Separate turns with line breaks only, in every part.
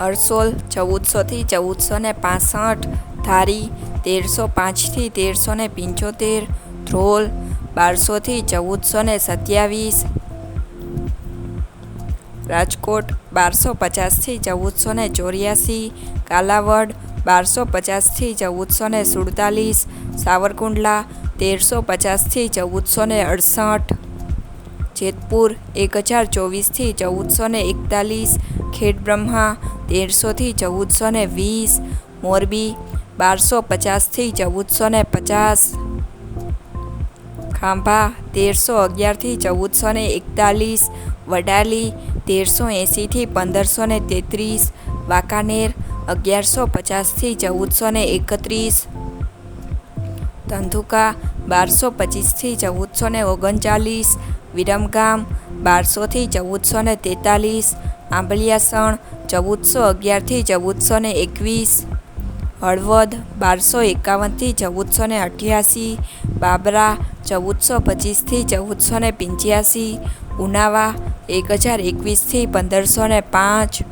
હરસોલ ચૌદસોથી ચૌદસો ને પાસઠ, ધારી તેરસો પાંચથી તેરસો ને પંચોતેર, ધ્રોલ બારસોથી ચૌદસો ને સત્યાવીસ, રાજકોટ બારસો પચાસથી ચૌદસો ને ચોર્યાસી, કાલાવડ બારસો પચાસથી ચૌદસો ને સુડતાલીસ, સાવરકુંડલા તેરસો પચાસથી ચૌદસો ને અડસઠ, જેતપુર એક હજાર ચોવીસથી ચૌદસો ને એકતાલીસ, ખેડબ્રહ્મા તેરસોથી ચૌદસો ને વીસ, મોરબી બારસો પચાસથી ચૌદસો ને પચાસ, ખાંભા તેરસો અગિયારથી ચૌદસો ને એકતાલીસ, વડાલી તેરસો એંસીથી પંદરસો ને તેત્રીસ, વાંકાનેર અગિયારસો પચાસથી ચૌદસો ને એકત્રીસ, ધંધુકા બારસો પચીસથી ચૌદસો ને ઓગણચાલીસ વિરમગામ બારસોથી ચૌદસો ને તેતાલીસ, આંબલિયાસણ, ચૌદસો અગિયારથી ચૌદસો ને એકવીસ, હળવદ, બારસો એકાવનથી ચૌદસો ને અઠ્યાસી, બાબરા, ચૌદસો પચીસથી ચૌદસો ને પંચ્યાસી, ઉનાવા, એક હજાર એકવીસથી પંદરસો ને પાંચ,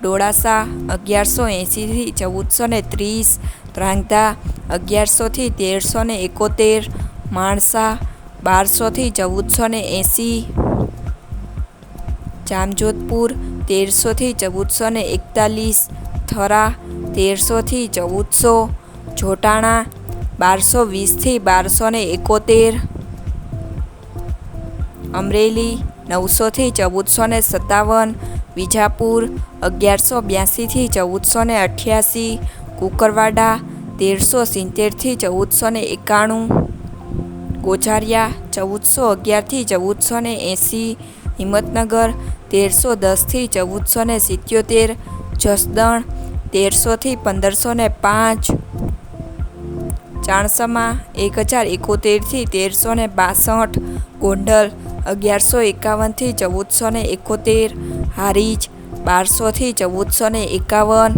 ડોળાસા, અગિયારસો એંસીથી ચૌદસો ને ત્રીસ, ત્રાંગધા અગિયારસોથી તેરસો ને એકોતેર, માણસા બારસોથી ચૌદસો ને એંસી. જામજોધપુર, તેરસોથી ચૌદસો ને એકતાલીસ. થરા, તેરસોથી ચૌદસો. જોટાણા, બારસો વીસથી બારસો ને એકોતેર. અમરેલી, નવસોથી ચૌદસો ને સત્તાવન. વિજાપુર, અગિયારસો બ્યાસીથી ચૌદસો ને અઠ્યાસી. કુકરવાડા, તેરસો સિત્તેરથી ચૌદસો ને એકાણું. ગોઝારિયા ચૌદસો અગિયારથી ચૌદસો ને એંસી હિંમતનગર, તેરસો દસથી ચૌદસો ને સિત્યોતેર, જસદણ, તેરસોથી પંદરસો ને પાંચ, ચાણસમા એક હજાર એકોતેરથી તેરસો ને બાસઠ, ગોંડલ અગિયારસો એકાવનથી ચૌદસો ને એકોતેર, હારીજ બારસોથી ચૌદસો ને એકાવન